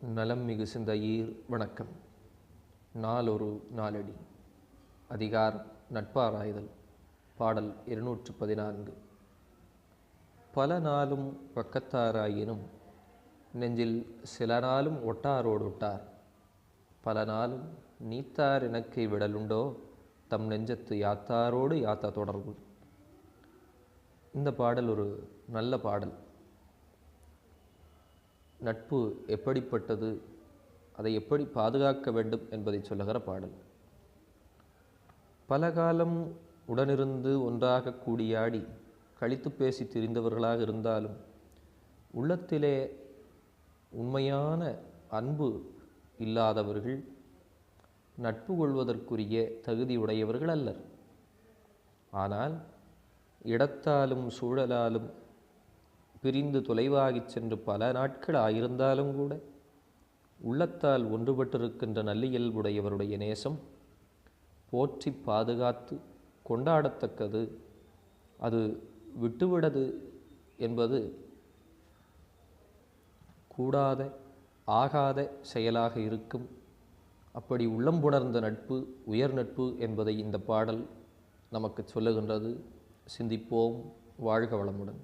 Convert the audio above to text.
நலம் மிகு சிந்தையீர் வணக்கம். நாளொரு நாளடி. அதிகார் நட்பாராய்தல். பாடல் இருநூற்று பதினான்கு. பல நாளும் பக்கத்தாராயினும் நெஞ்சில் சில நாளும் ஒட்டாரோடு ஒட்டார் பல நாளும் நீத்தார் எனக்கை விடலுண்டோ? தம் நெஞ்சத்து யாத்தாரோடு யாத்த தொடர்பு? இந்த பாடல் ஒரு நல்ல பாடல். நட்பு எப்படிப்பட்டது? அதை எப்படி பாதுகாக்க வேண்டும் என்பதை சொல்லுகிற பாடல். பல காலம் உடனிருந்து ஒன்றாக கூடியாடி கழித்து பேசி திரிந்தவர்களாக இருந்தாலும் உள்ளத்திலே உண்மையான அன்பு இல்லாதவர்கள் நட்பு கொள்வதற்குரிய தகுதியுடையவர்கள் அல்லர். ஆனால் இடத்தாலும் சூழலாலும் பிரிந்து தொலைவாகிச் சென்று பல நாட்கள் ஆயிருந்தாலும் கூட உள்ளத்தால் ஒன்றுபட்டிருக்கின்ற நல்லியல்புடையவருடைய நேசம் போற்றி பாதுகாத்து கொண்டாடத்தக்கது. அது விட்டுவிடது என்பது கூடாத ஆகாத செயலாக இருக்கும். அப்படி உள்ளம்புணர்ந்த நட்பு உயர் நட்பு என்பதை இந்த பாடல் நமக்கு சொல்லுகின்றது. சிந்திப்போம். வாழ்க வளமுடன்.